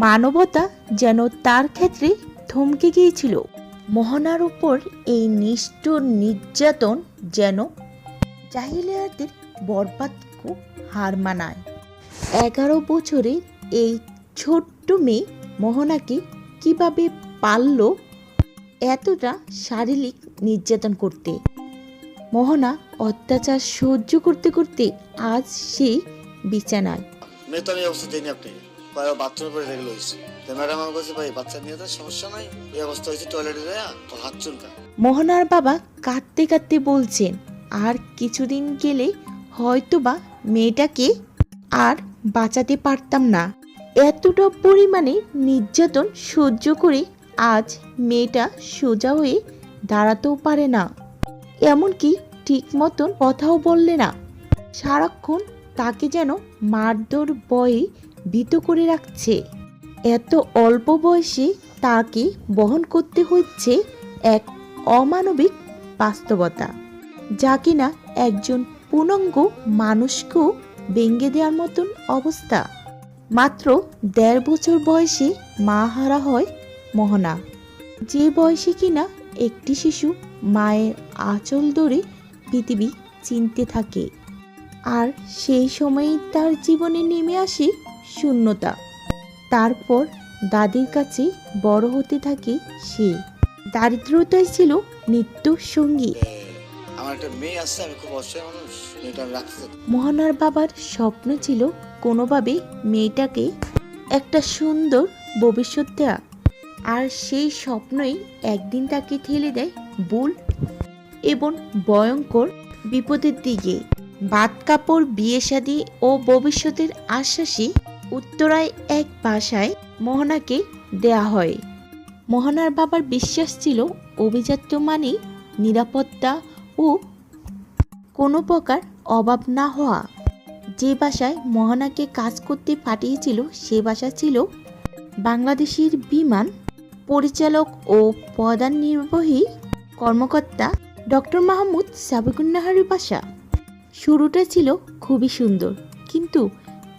মানবতা যেন তার ক্ষেত্রে থমকে গিয়েছিল। মোহনার উপর এই নিষ্ঠুর নির্যাতন যেন জাহিলিয়াতের বরবাদকে হার মানায়। এগারো বছরের এই ছোট্ট মেয়ে মোহনাকে কীভাবে পারল এতটা শারীরিক নির্যাতন করতে। মোহনা অত্যাচার সহ্য করতে করতে আজ সে বিছানায়। মেয়ে দিইনি বাথরুমে পড়ে তো ম্যাডাম আমার কাছে ভাই, বাচ্চা নিয়ে তো সমস্যা নাই। এই অবস্থা হয়েছে টয়লেটে যায় তো হাত চুলকা মোহনার বাবা কাঁদতে কাঁদতে বলছেন, আর কিছুদিন গেলে হয়তোবা মেয়েটাকে আর বাঁচাতে পারতাম না। এতটা পরিমাণে নির্যাতন সহ্য করে আজ মেয়েটা সোজা হয়ে দাঁড়াতেও পারে না। এমনকি ঠিক মতন কথাও বললে না। সারাক্ষণ তাকে যেন মারধর বয়ে ভীত করে রাখছে। এত অল্প বয়সে তাকে বহন করতে হচ্ছে এক অমানবিক বাস্তবতা, যা কিনা একজন পূর্ণাঙ্গ মানুষকেও ভেঙে দেওয়ার মতন অবস্থা। মাত্র দেড় বছর বয়সে মা হারা হয় মোহনা। যে বয়সে কিনা একটি শিশু মায়ের আঁচল ধরে পৃথিবী চিনতে থাকে, আর সেই সময়েই তার জীবনে নেমে আসে শূন্যতা। তারপর দাদির কাছে বড় হতে থাকে সে। দারিদ্রতাই ছিল নিত্য সঙ্গী। আমার একটা মেয়ে আছে আমি খুব অসহায় মানুষ মেয়েটা রাখতে মোহনার বাবার স্বপ্ন ছিল কোনোভাবে মেয়েটাকে একটা সুন্দর ভবিষ্যৎ দেয়া। আর সেই স্বপ্নই একদিন তাকে ঠেলে দেয় ভুল এবং ভয়ঙ্কর বিপদের দিকে। বাদ কাপড় বিয়ে শাদী ও ভবিষ্যতের আশ্বাসে উত্তরায় এক বাসায় মোহনাকে দেয়া হয়। মোহনার বাবার বিশ্বাস ছিল অভিজাত্য মানে নিরাপত্তা ও কোনো প্রকার অভাব না হওয়া। যে বাসায় মোহনাকে কাজ করতে পাঠিয়েছিল, সে বাসা ছিল বাংলাদেশের বিমান পরিচালক ও প্রধান নির্বাহী কর্মকর্তা ডক্টর মাহমুদ সাবিকুন্নাহারের বাসা। শুরুটা ছিল খুবই সুন্দর, কিন্তু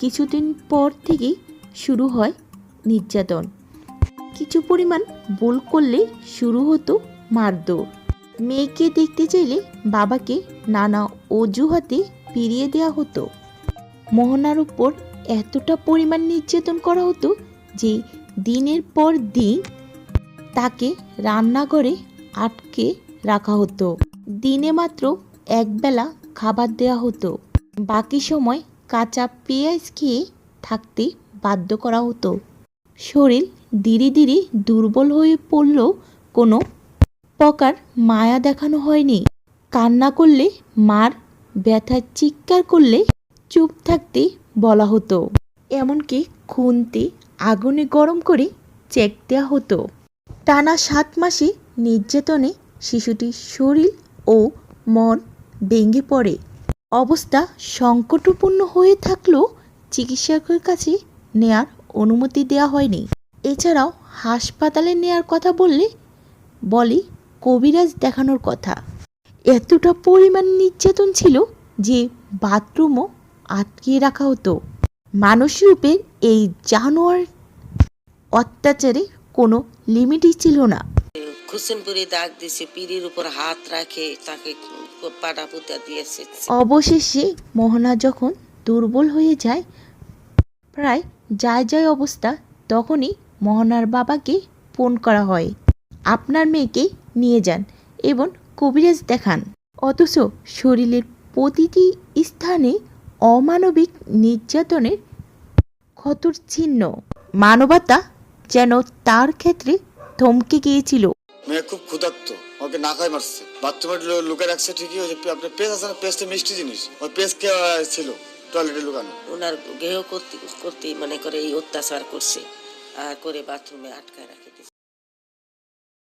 কিছুদিন পর থেকেই শুরু হয় নির্যাতন। কিছু পরিমাণ ভুল করলে শুরু হতো মারধর। মেয়েকে দেখতে চাইলে বাবাকে নানা অজুহাতে ফিরিয়ে দেওয়া হতো। মোহনার উপর এতটা পরিমাণ নির্যাতন করা হতো যে দিনের পর দিন তাকে রান্নাঘরে আটকে রাখা হতো। দিনে মাত্র একবেলা খাবার দেওয়া হতো। বাকি সময় কাঁচা পেঁয়াজ খেয়ে থাকতে বাধ্য করা হতো। শরীর ধীরে ধীরে দুর্বল হয়ে পড়লেও কোনো প্রকার মায়া দেখানো হয়নি। কান্না করলে মার ব্যথা চিৎকার করলে চুপ থাকতে বলা হতো। এমনকি খুনতে আগুনে গরম করে চেক দেওয়া হতো। টানা সাত মাসে নির্যাতনে শিশুটির শরীর ও মন ভেঙে পড়ে। অবস্থা সংকটপূর্ণ হয়ে থাকলেও চিকিৎসকের কাছে নেয়ার অনুমতি দেওয়া হয়নি। এছাড়াও হাসপাতালে নেয়ার কথা বললে বলে কবিরাজ দেখানোর কথা। এতটা পরিমাণ নির্যাতন ছিল যে বাথরুমও আটকিয়ে রাখা হতো। মানুষ রূপের এই জানোয়ার অত্যাচারে কোনো লিমিটই ছিল না। দাগ দিছে পিড়ির উপর হাত রাখে, তাকে পাটা পুতা দিয়েছে। অবশেষে মোহনা যখন দুর্বল হয়ে যায়, প্রায় যায় যায় অবস্থা, তখনই মোহনার বাবাকে ফোন করা হয়। আপনার মেয়েকে নিয়ে যান এবং কবিরাজ দেখান। অথচ শরীরের প্রতিটি স্থানে অমানবিক নির্যাতনের ক্ষতর চিহ্ন। মানবতা যেন তার ক্ষেত্রে থমকে গিয়েছিল। মেয়ে খুব ক্ষুধার্ত, ওকে না খাই মারছে। বাথরুমে লুকে রাখছে ঠিকই, ওই যে আপনার পেস্ট আছে না পেস্টে মিষ্টি জিনিস, ওই পেস্ট কে ছিল টয়লেটে লুকানো। ওনার গেহ করতে করতে মনে করে এই অত্যাচার করছে, আর করে বাথরুমে আটকায় রাখে।